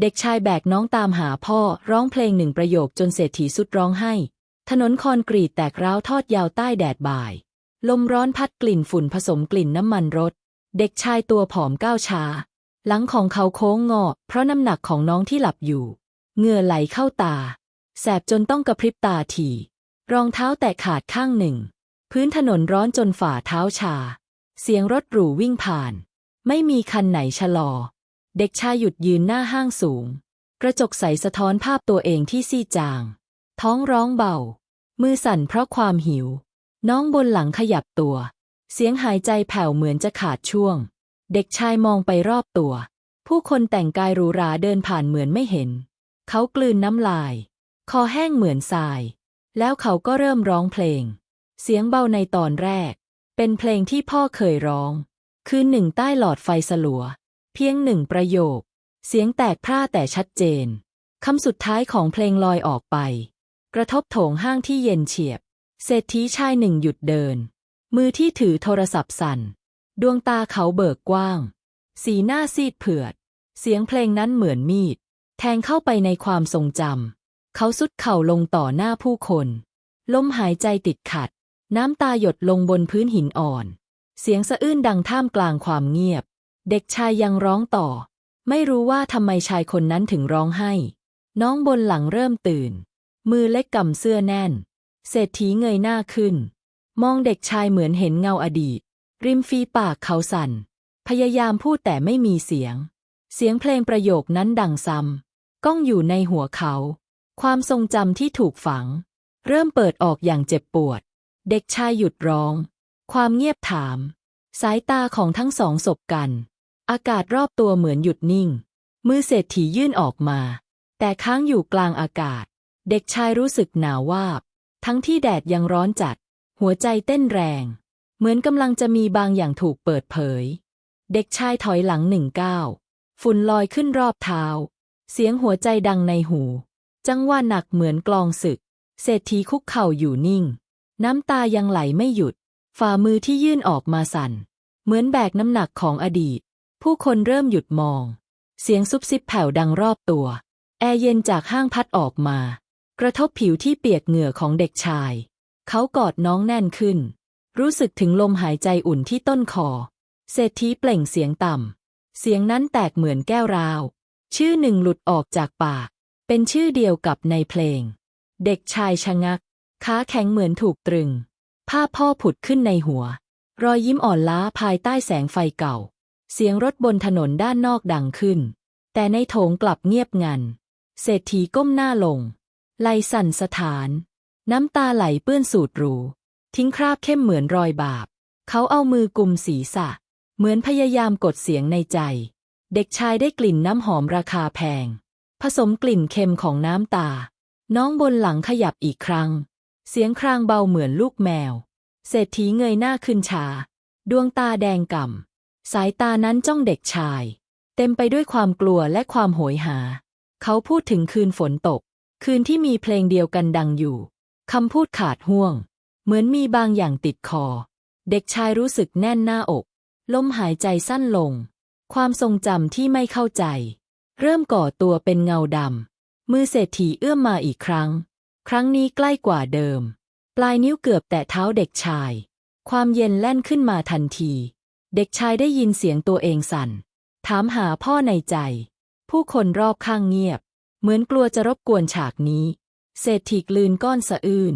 เด็กชายแบกน้องตามหาพ่อร้องเพลงหนึ่งประโยคจนเศรษฐีสุดร้องไห้ ถนนคอนกรีตแตกร้าวทอดยาวใต้แดดบ่าย ลมร้อนพัดกลิ่นฝุ่นผสมกลิ่นน้ำมันรถ เด็กชายตัวผอมก้าวช้า หลังของเขาโค้งงอ เพราะน้ำหนักของน้องที่หลับอยู่เหงื่อไหลเข้าตา แสบจนต้องกระพริบตาทีรองเท้าแตะขาดข้างหนึ่ง พื้นถนนร้อนจนฝ่าเท้าชา เสียงรถหรูวิ่งผ่าน ไม่มีคันไหนชะลอ เด็กชายหยุดยืนหน้าห้างสูง กระจกใสสะท้อนภาพตัวเองที่ซีจาง ท้องร้องเบา มือสั่นเพราะความหิว น้องบนหลังขยับตัว เสียงหายใจแผ่วเหมือนจะขาดช่วง เด็กชายมองไปรอบตัว ผู้คนแต่งกายหรูหราเดินผ่านเหมือนไม่เห็น เขากลืนน้ำลาย คอแห้งเหมือนทราย แล้วเขาก็เริ่มร้องเพลง เสียงเบาในตอนแรก เป็นเพลงที่พ่อเคยร้อง คืนหนึ่งใต้หลอดไฟสลัว เพียงหนึ่งประโยค เสียงแตกพร่าแต่ชัดเจน คำสุดท้ายของเพลงลอยออกไป กระทบโถงห้างที่เย็นเฉียบ เศรษฐีชายหนึ่งหยุดเดิน มือที่ถือโทรศัพท์สั่น ดวงตาเขาเบิกกว้าง สีหน้าซีดเผือด เสียงเพลงนั้นเหมือนมีด แทงเข้าไปในความทรงจำเขาสุดเข่าลงต่อหน้าผู้คน ลมหายใจติดขัด น้ำตาหยดลงบนพื้นหินอ่อน เสียงสะอื้นดังท่ามกลางความเงียบ เด็กชายยังร้องต่อ ไม่รู้ว่าทำไมชายคนนั้นถึงร้องไห้ น้องบนหลังเริ่มตื่น มือเล็กกำเสื้อแน่น เศรษฐีเงยหน้าขึ้น มองเด็กชายเหมือนเห็นเงาอดีต ริมฝีปากเขาสั่น พยายามพูดแต่ไม่มีเสียง เสียงเพลงประโยคนั้นดังซ้ำก้องอยู่ในหัวเขา ความทรงจำที่ถูกฝัง เริ่มเปิดออกอย่างเจ็บปวด เด็กชายหยุดร้อง ความเงียบถาม สายตาของทั้งสองสบกัน อากาศรอบตัวเหมือนหยุดนิ่ง มือเศรษฐียื่นออกมา แต่ค้างอยู่กลางอากาศ เด็กชายรู้สึกหนาววาบ ทั้งที่แดดยังร้อนจัด หัวใจเต้นแรง เหมือนกำลังจะมีบางอย่างถูกเปิดเผย เด็กชายถอยหลังหนึ่งก้าวฝุ่นลอยขึ้นรอบเท้า เสียงหัวใจดังในหู จังหวะหนักเหมือนกลองศึก เศรษฐีคุกเข่าอยู่นิ่ง น้ำตายังไหลไม่หยุด ฝ่ามือที่ยื่นออกมาสั่น เหมือนแบกน้ำหนักของอดีต ผู้คนเริ่มหยุดมอง เสียงซุบซิบแผ่วดังรอบตัว แอร์เย็นจากห้างพัดออกมา กระทบผิวที่เปียกเหงื่อของเด็กชาย เขากอดน้องแน่นขึ้น รู้สึกถึงลมหายใจอุ่นที่ต้นคอ เศรษฐีเปล่งเสียงต่ำ เสียงนั้นแตกเหมือนแก้วราว ชื่อหนึ่งหลุดออกจากปาก เป็นชื่อเดียวกับในเพลง เด็กชายชะงักขาแข็งเหมือนถูกตรึง ภาพพ่อผุดขึ้นในหัว รอยยิ้มอ่อนล้าภายใต้แสงไฟเก่า เสียงรถบนถนนด้านนอกดังขึ้น แต่ในโถงกลับเงียบงัน เศรษฐีก้มหน้าลง ไหลสั่นสถาน น้ำตาไหลเปื้อนสูตรรู ทิ้งคราบเข้มเหมือนรอยบาป เขาเอามือกุมศีรษะ เหมือนพยายามกดเสียงในใจ เด็กชายได้กลิ่นน้ำหอมราคาแพง ผสมกลิ่นเค็มของน้ำตา น้องบนหลังขยับอีกครั้ง เสียงครางเบาเหมือนลูกแมว เศรษฐีเงยหน้าขึ้นชา ดวงตาแดงก่ำ สายตานั้นจ้องเด็กชาย เต็มไปด้วยความกลัวและความโหยหา เขาพูดถึงคืนฝนตก คืนที่มีเพลงเดียวกันดังอยู่คำพูดขาดห่วง เหมือนมีบางอย่างติดคอ เด็กชายรู้สึกแน่นหน้าอก ลมหายใจสั้นลง ความทรงจำที่ไม่เข้าใจ เริ่มก่อตัวเป็นเงาดำมือเศรษฐีเอื้อมมาอีกครั้ง ครั้งนี้ใกล้กว่าเดิม ปลายนิ้วเกือบแตะเท้าเด็กชาย ความเย็นแล่นขึ้นมาทันที เด็กชายได้ยินเสียงตัวเองสั่น ถามหาพ่อในใจ ผู้คนรอบข้างเงียบ เหมือนกลัวจะรบกวนฉากนี้ เศรษฐีกลืนก้อนสะอื้น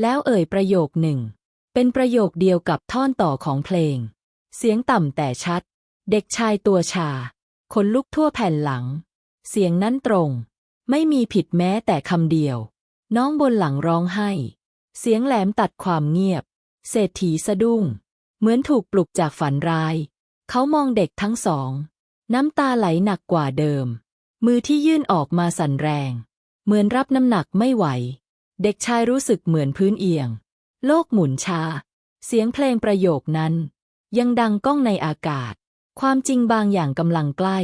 แล้วเอ่ยประโยคหนึ่ง เป็นประโยคเดียวกับท่อนต่อของเพลง เสียงต่ำแต่ชัด เด็กชายตัวชา ขนลุกทั่วแผ่นหลัง เสียงนั้นตรง ไม่มีผิดแม้แต่คำเดียว น้องบนหลังร้องไห้ เสียงแหลมตัดความเงียบ เศรษฐีสะดุ้ง เหมือนถูกปลุกจากฝันร้าย เขามองเด็กทั้งสอง น้ำตาไหลหนักกว่าเดิม มือที่ยื่นออกมาสั่นแรง เหมือนรับน้ำหนักไม่ไหว เด็กชายรู้สึกเหมือนพื้นเอียง โลกหมุนชา เสียงเพลงประโยคนั้น ยังดังก้องในอากาศ ความจริงบางอย่างกำลังใกล้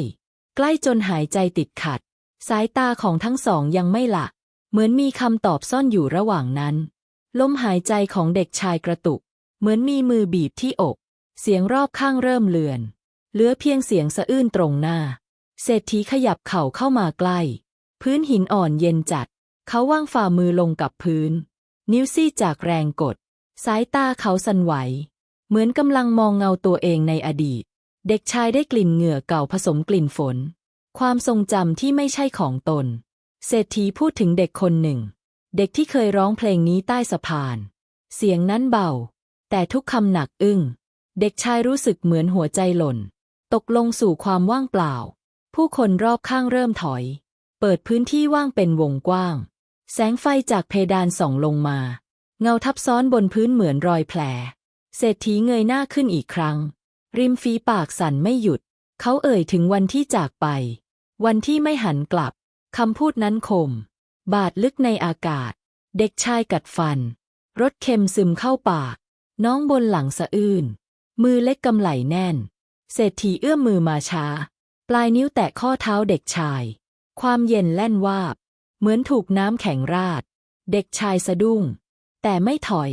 ใกล้จนหายใจติดขัด สายตาของทั้งสองยังไม่หละเหมือนมีคำตอบซ่อนอยู่ระหว่างนั้น ลมหายใจของเด็กชายกระตุก เหมือนมีมือบีบที่อก เสียงรอบข้างเริ่มเลือน เหลือเพียงเสียงสะอื้นตรงหน้า เศรษฐีขยับเข่าเข้ามาใกล้ พื้นหินอ่อนเย็นจัด เขาว่างฝ่ามือลงกับพื้น นิ้วซี่จากแรงกด สายตาเขาสั่นไหว เหมือนกำลังมองเงาตัวเองในอดีต เด็กชายได้กลิ่นเหงื่อเก่าผสมกลิ่นฝน ความทรงจำที่ไม่ใช่ของตน เศรษฐีพูดถึงเด็กคนหนึ่ง เด็กที่เคยร้องเพลงนี้ใต้สะพาน เสียงนั้นเบา แต่ทุกคำหนักอึ้ง เด็กชายรู้สึกเหมือนหัวใจหล่น ตกลงสู่ความว่างเปล่า ผู้คนรอบข้างเริ่มถอย เปิดพื้นที่ว่างเป็นวงกว้าง แสงไฟจากเพดานส่องลงมา เงาทับซ้อนบนพื้นเหมือนรอยแผล เศรษฐีเงยหน้าขึ้นอีกครั้ง ริมฝีปากสั่นไม่หยุด เขาเอ่ยถึงวันที่จากไป วันที่ไม่หันกลับคำพูดนั้นคม บาดลึกในอากาศ เด็กชายกัดฟัน รสเค็มซึมเข้าปาก น้องบนหลังสะอื้น มือเล็กกำไหลแน่น เศรษฐีเอื้อมมือมาช้า ปลายนิ้วแตะข้อเท้าเด็กชาย ความเย็นแล่นวาบ เหมือนถูกน้ำแข็งราด เด็กชายสะดุ้ง แต่ไม่ถอย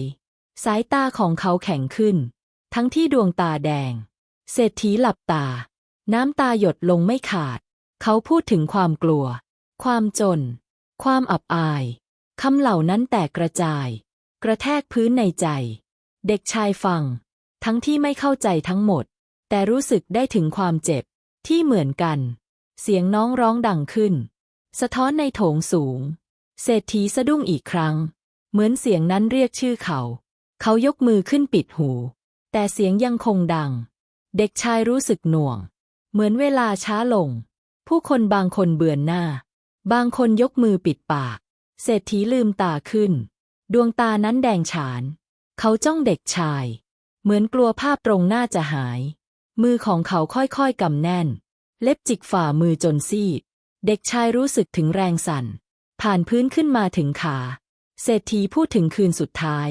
สายตาของเขาแข็งขึ้น ทั้งที่ดวงตาแดง เศรษฐีหลับตา น้ำตาหยดลงไม่ขาด เขาพูดถึงความกลัว ความจน ความอับอายคำเหล่านั้นแตกกระจาย กระแทกพื้นในใจ เด็กชายฟัง ทั้งที่ไม่เข้าใจทั้งหมด แต่รู้สึกได้ถึงความเจ็บที่เหมือนกัน เสียงน้องร้องดังขึ้น สะท้อนในโถงสูง เศรษฐีสะดุ้งอีกครั้ง เหมือนเสียงนั้นเรียกชื่อเขา เขายกมือขึ้นปิดหู แต่เสียงยังคงดัง เด็กชายรู้สึกหน่วง เหมือนเวลาช้าลง ผู้คนบางคนเบือนหน้า บางคนยกมือปิดปาก เศรษฐีลืมตาขึ้น ดวงตานั้นแดงฉาน เขาจ้องเด็กชาย เหมือนกลัวภาพตรงหน้าจะหาย มือของเขาค่อยๆกำแน่น เล็บจิกฝ่ามือจนซีด เด็กชายรู้สึกถึงแรงสั่น ผ่านพื้นขึ้นมาถึงขา เศรษฐีพูดถึงคืนสุดท้าย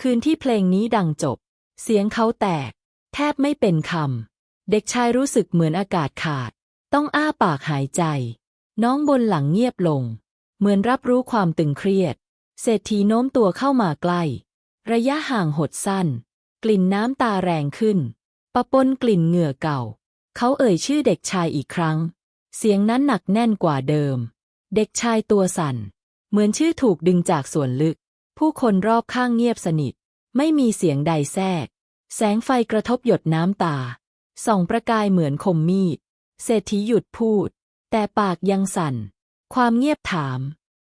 คืนที่เพลงนี้ดังจบ เสียงเขาแตก แทบไม่เป็นคำ เด็กชายรู้สึกเหมือนอากาศขาด ต้องอ้าปากหายใจ น้องบนหลังเงียบลง เหมือนรับรู้ความตึงเครียด เศรษฐีโน้มตัวเข้ามาใกล้ ระยะห่างหดสั้น กลิ่นน้ำตาแรงขึ้น ปะปนกลิ่นเหงื่อเก่า เขาเอ่ยชื่อเด็กชายอีกครั้ง เสียงนั้นหนักแน่นกว่าเดิม เด็กชายตัวสั่น เหมือนชื่อถูกดึงจากส่วนลึก ผู้คนรอบข้างเงียบสนิท ไม่มีเสียงใดแทรก แสงไฟกระทบหยดน้ำตา ส่องประกายเหมือนคมมีด เศรษฐีหยุดพูด แต่ปากยังสั่น ความเงียบถาม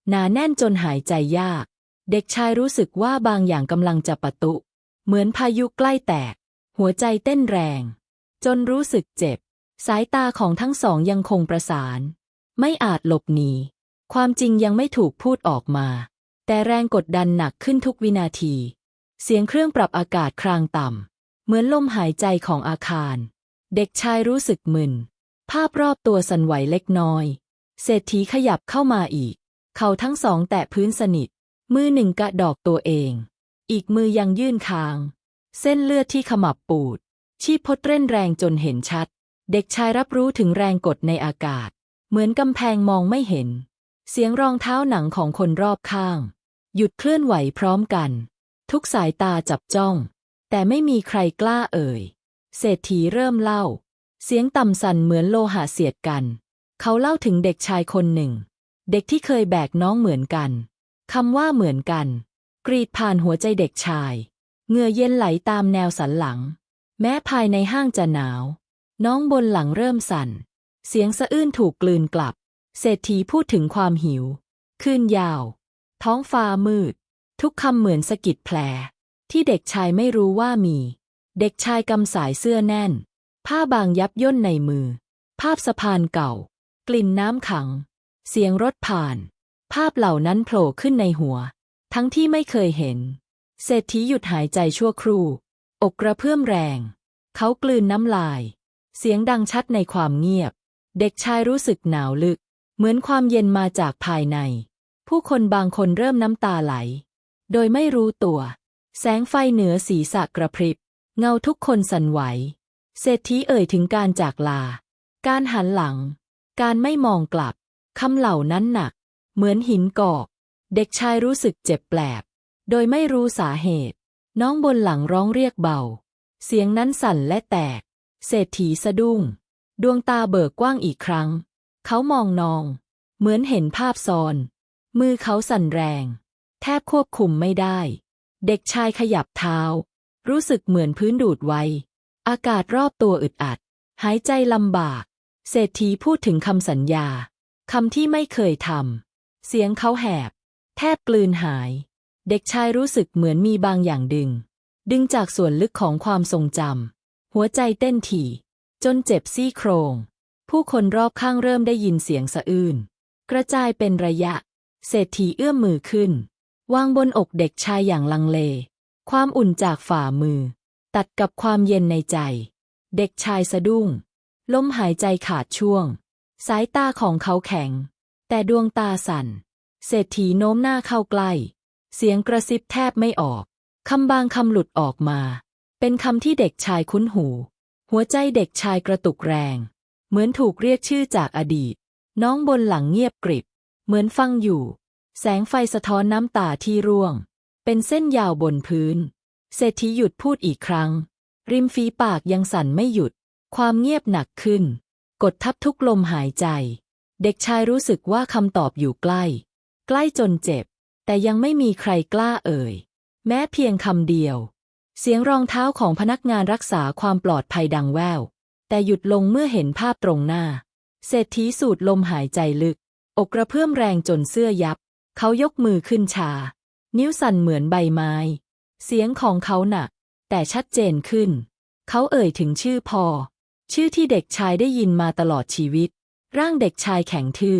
หนาแน่นจนหายใจยาก เด็กชายรู้สึกว่าบางอย่างกำลังจะปะตุ เหมือนพายุใกล้แตก หัวใจเต้นแรง จนรู้สึกเจ็บ สายตาของทั้งสองยังคงประสาน ไม่อาจหลบหนี ความจริงยังไม่ถูกพูดออกมา แต่แรงกดดันหนักขึ้นทุกวินาที เสียงเครื่องปรับอากาศครางต่ำ เหมือนลมหายใจของอาคาร เด็กชายรู้สึกมึน ภาพรอบตัวสั่นไหวเล็กน้อย เศรษฐีขยับเข้ามาอีก เขาทั้งสองแตะพื้นสนิท มือหนึ่งกระดอกตัวเอง อีกมือยังยื่นคาง เส้นเลือดที่ขมับปูด ชีพพดเร่นแรงจนเห็นชัด เด็กชายรับรู้ถึงแรงกดในอากาศ เหมือนกำแพงมองไม่เห็น เสียงรองเท้าหนังของคนรอบข้าง หยุดเคลื่อนไหวพร้อมกัน ทุกสายตาจับจ้อง แต่ไม่มีใครกล้าเอ่ย เศรษฐีเริ่มเล่า เสียงต่ำสั่นเหมือนโลหะเสียดกัน เขาเล่าถึงเด็กชายคนหนึ่ง เด็กที่เคยแบกน้องเหมือนกัน คำว่าเหมือนกัน กรีดผ่านหัวใจเด็กชายเงื่อเย็นไหลตามแนวสันหลัง แม้ภายในห้างจะหนาว น้องบนหลังเริ่มสั่น เสียงสะอื้นถูกกลืนกลับ เศรษฐีพูดถึงความหิวคืนยาว ท้องฟ้ามืด ทุกคำเหมือนสะกิดแผล ที่เด็กชายไม่รู้ว่ามี เด็กชายกำสายเสื้อแน่น ผ้าบางยับย่นในมือ ภาพสะพานเก่า กลิ่นน้ำขัง เสียงรถผ่าน ภาพเหล่านั้นโผล่ขึ้นในหัว ทั้งที่ไม่เคยเห็น เศรษฐีหยุดหายใจชั่วครู่ อกกระเพื่อมแรง เขากลืนน้ำลาย เสียงดังชัดในความเงียบ เด็กชายรู้สึกหนาวลึก เหมือนความเย็นมาจากภายใน ผู้คนบางคนเริ่มน้ำตาไหล โดยไม่รู้ตัว แสงไฟเหนือศีรษะกระพริบ เงาทุกคนสั่นไหว เศรษฐีเอ่ยถึงการจากลา การหันหลัง การไม่มองกลับ คำเหล่านั้นหนัก เหมือนหินกอกเด็กชายรู้สึกเจ็บแปลบ โดยไม่รู้สาเหตุ น้องบนหลังร้องเรียกเบา เสียงนั้นสั่นและแตก เศรษฐีสะดุ้ง ดวงตาเบิกกว้างอีกครั้ง เขามองนอง เหมือนเห็นภาพซ้อน มือเขาสั่นแรง แทบควบคุมไม่ได้ เด็กชายขยับเท้า รู้สึกเหมือนพื้นดูดไว อากาศรอบตัวอึดอัด หายใจลำบาก เศรษฐีพูดถึงคำสัญญาคำที่ไม่เคยทำ เสียงเขาแหบ แทบกลืนหาย เด็กชายรู้สึกเหมือนมีบางอย่างดึง ดึงจากส่วนลึกของความทรงจำหัวใจเต้นถี่ จนเจ็บซี่โครง ผู้คนรอบข้างเริ่มได้ยินเสียงสะอื้นกระจายเป็นระยะ เศรษฐีเอื้อมมือขึ้น วางบนอกเด็กชายอย่างลังเล ความอุ่นจากฝ่ามือ ตัดกับความเย็นในใจ เด็กชายสะดุ้ง ลมหายใจขาดช่วง สายตาของเขาแข็ง แต่ดวงตาสั่น เศรษฐีโน้มหน้าเข้าใกล้ เสียงกระซิบแทบไม่ออก คำบางคำหลุดออกมา เป็นคำที่เด็กชายคุ้นหู หัวใจเด็กชายกระตุกแรง เหมือนถูกเรียกชื่อจากอดีต น้องบนหลังเงียบกริบ เหมือนฟังอยู่ แสงไฟสะท้อนน้ำตาที่ร่วง เป็นเส้นยาวบนพื้น เศรษฐีหยุดพูดอีกครั้ง ริมฝีปากยังสั่นไม่หยุด ความเงียบหนักขึ้น กดทับทุกลมหายใจ เด็กชายรู้สึกว่าคำตอบอยู่ใกล้ ใกล้จนเจ็บ แต่ยังไม่มีใครกล้าเอ่ย แม้เพียงคำเดียว เสียงรองเท้าของพนักงานรักษาความปลอดภัยดังแวว แต่หยุดลงเมื่อเห็นภาพตรงหน้า เศรษฐีสูดลมหายใจลึก อกกระเพื่อมแรงจนเสื้อยับ เขายกมือขึ้นชา นิ้วสั่นเหมือนใบไม้ เสียงของเขาหนัก แต่ชัดเจนขึ้น เขาเอ่ยถึงชื่อพอ ชื่อที่เด็กชายได้ยินมาตลอดชีวิต ร่างเด็กชายแข็งทื่อ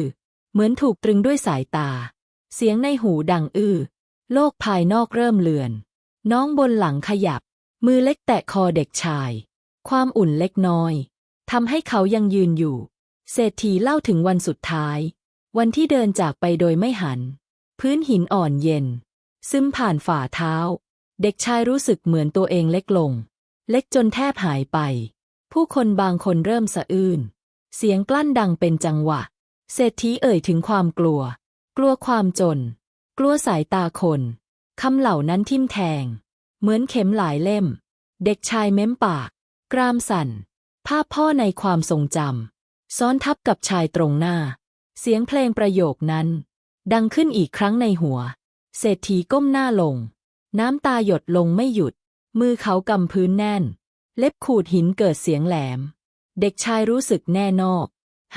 เหมือนถูกตรึงด้วยสายตา เสียงในหูดังอื้อ โลกภายนอกเริ่มเลือน น้องบนหลังขยับ มือเล็กแตะคอเด็กชาย ความอุ่นเล็กน้อยทำให้เขายังยืนอยู่ เศรษฐีเล่าถึงวันสุดท้าย วันที่เดินจากไปโดยไม่หัน พื้นหินอ่อนเย็น ซึมผ่านฝ่าเท้า เด็กชายรู้สึกเหมือนตัวเองเล็กลง เล็กจนแทบหายไป ผู้คนบางคนเริ่มสะอื้น เสียงกลั้นดังเป็นจังหวะ เศรษฐีเอ่ยถึงความกลัว กลัวความจน กลัวสายตาคนคำเหล่านั้นทิ่มแทง เหมือนเข็มหลายเล่ม เด็กชายเม้มปาก กรามสั่น ภาพพ่อในความทรงจำซ้อนทับกับชายตรงหน้า เสียงเพลงประโยคนั้น ดังขึ้นอีกครั้งในหัว เศรษฐีก้มหน้าลง น้ำตาหยดลงไม่หยุด มือเขากำพื้นแน่น เล็บขูดหินเกิดเสียงแหลม เด็กชายรู้สึกแน่นอก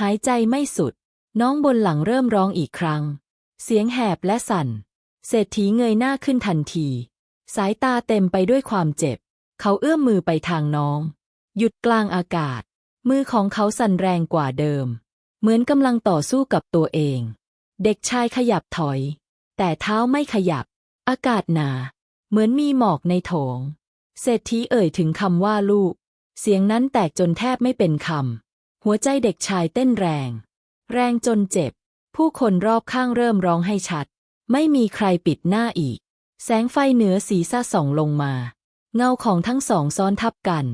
หายใจไม่สุด น้องบนหลังเริ่มร้องอีกครั้ง เสียงแหบและสั่น เศรษฐีเงยหน้าขึ้นทันที สายตาเต็มไปด้วยความเจ็บ เขาเอื้อมมือไปทางน้อง หยุดกลางอากาศ มือของเขาสั่นแรงกว่าเดิม เหมือนกำลังต่อสู้กับตัวเอง เด็กชายขยับถอย แต่เท้าไม่ขยับ อากาศหนา เหมือนมีหมอกในโถง เศรษฐีเอ่ยถึงคำว่าลูก เสียงนั้นแตกจนแทบไม่เป็นคำ หัวใจเด็กชายเต้นแรง แรงจนเจ็บ ผู้คนรอบข้างเริ่มร้องให้ชัด ไม่มีใครปิดหน้าอีก แสงไฟเหนือศีรษะส่องลงมา เงาของทั้งสองซ้อนทับกัน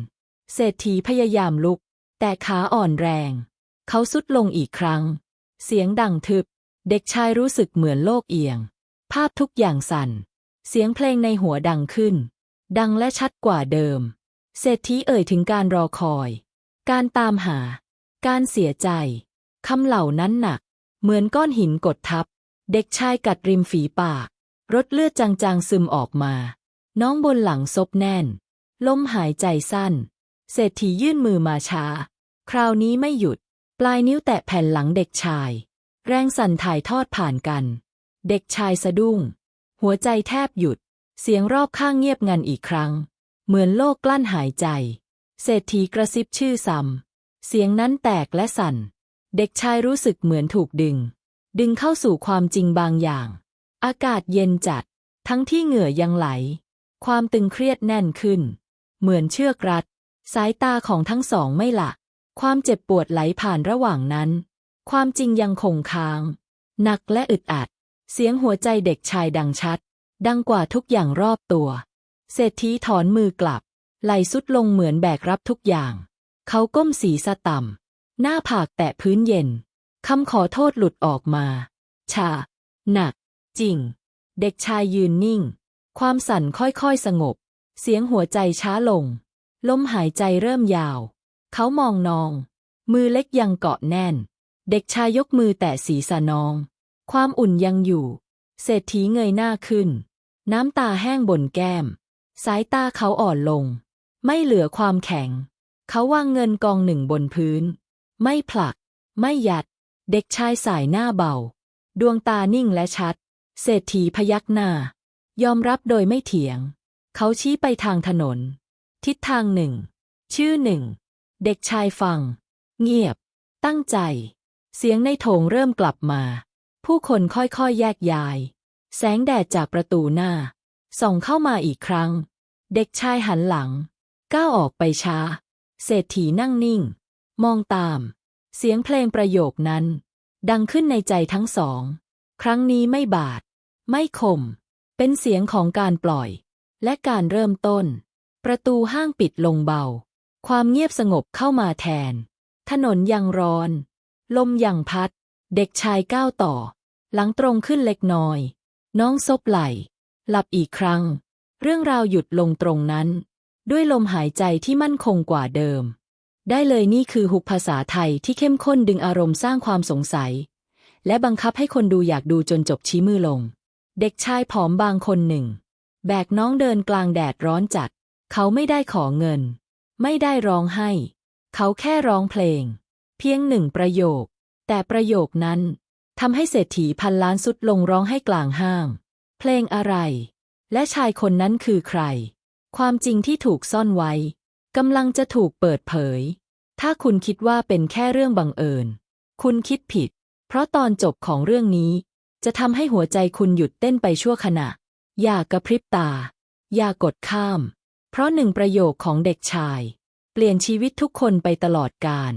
เศรษฐีพยายามลุก แต่ขาอ่อนแรง เขาสุดลงอีกครั้ง เสียงดังทึบ เด็กชายรู้สึกเหมือนโลกเอียง ภาพทุกอย่างสั่น เสียงเพลงในหัวดังขึ้น ดังและชัดกว่าเดิม เศรษฐีเอ่ยถึงการรอคอย การตามหา การเสียใจ คำเหล่านั้นหนัก เหมือนก้อนหินกดทับ เด็กชายกัดริมฝีปาก รถเลือดจางๆซึมออกมา น้องบนหลังซบแน่น ลมหายใจสั้น เศรษฐียื่นมือมาช้า คราวนี้ไม่หยุด ปลายนิ้วแตะแผ่นหลังเด็กชาย แรงสั่นถ่ายทอดผ่านกัน เด็กชายสะดุ้ง หัวใจแทบหยุด เสียงรอบข้างเงียบงันอีกครั้ง เหมือนโลกกลั้นหายใจ เศรษฐีกระซิบชื่อซ้ำเสียงนั้นแตกและสั่น เด็กชายรู้สึกเหมือนถูกดึง ดึงเข้าสู่ความจริงบางอย่าง อากาศเย็นจัด ทั้งที่เหงื่อยังไหล ความตึงเครียดแน่นขึ้น เหมือนเชือกรัด สายตาของทั้งสองไม่ละความเจ็บปวดไหลผ่านระหว่างนั้น ความจริงยังคงค้าง หนักและอึดอัด เสียงหัวใจเด็กชายดังชัด ดังกว่าทุกอย่างรอบตัว เศรษฐีถอนมือกลับ ไหลสุดลงเหมือนแบกรับทุกอย่าง เขาก้มศีรษะต่ำ หน้าผากแตะพื้นเย็น คำขอโทษหลุดออกมา ชา หนัก จริง เด็กชายยืนนิ่ง ความสั่นค่อยๆสงบ เสียงหัวใจช้าลง ลมหายใจเริ่มยาว เขามองนอง มือเล็กยังเกาะแน่น เด็กชายยกมือแตะศีรษะน้อง ความอุ่นยังอยู่ เศรษฐีเงยหน้าขึ้น น้ำตาแห้งบนแก้ม สายตาเขาอ่อนลง ไม่เหลือความแข็ง เขาวางเงินกองหนึ่งบนพื้น ไม่ผลัก ไม่ยัด เด็กชายสายหน้าเบา ดวงตานิ่งและชัด เศรษฐีพยักหน้า ยอมรับโดยไม่เถียง เขาชี้ไปทางถนน ทิศทางหนึ่ง ชื่อหนึ่ง เด็กชายฟัง เงียบ ตั้งใจ เสียงในโถงเริ่มกลับมา ผู้คนค่อยๆแยกย้าย แสงแดดจากประตูหน้า ส่องเข้ามาอีกครั้ง เด็กชายหันหลัง ก้าวออกไปช้า เศรษฐีนั่งนิ่ง มองตาม เสียงเพลงประโยคนั้น ดังขึ้นในใจทั้งสอง ครั้งนี้ไม่บาด ไม่คม เป็นเสียงของการปล่อย และการเริ่มต้น ประตูห้างปิดลงเบา ความเงียบสงบเข้ามาแทน ถนนยังร้อน ลมยังพัด เด็กชายก้าวต่อ หลังตรงขึ้นเล็กน้อย น้องซบไหล หลับอีกครั้ง เรื่องราวหยุดลงตรงนั้น ด้วยลมหายใจที่มั่นคงกว่าเดิม ได้เลยนี่คือหุกภาษาไทยที่เข้มข้นดึงอารมณ์สร้างความสงสัย และบังคับให้คนดูอยากดูจนจบชี้มือลง เด็กชายผอมบางคนหนึ่ง แบกน้องเดินกลางแดดร้อนจัด เขาไม่ได้ขอเงิน ไม่ได้ร้องให้ เขาแค่ร้องเพลง เพียงหนึ่งประโยค แต่ประโยคนั้นทำให้เศรษฐีพันล้านสุดลงร้องให้กลางห้าง เพลงอะไร และชายคนนั้นคือใคร ความจริงที่ถูกซ่อนไว้กำลังจะถูกเปิดเผย ถ้าคุณคิดว่าเป็นแค่เรื่องบังเอิญ คุณคิดผิด เพราะตอนจบของเรื่องนี้ จะทำให้หัวใจคุณหยุดเต้นไปชั่วขณะ อย่ากระพริบตา อย่ากดข้าม เพราะหนึ่งประโยคของเด็กชาย เปลี่ยนชีวิตทุกคนไปตลอดกาล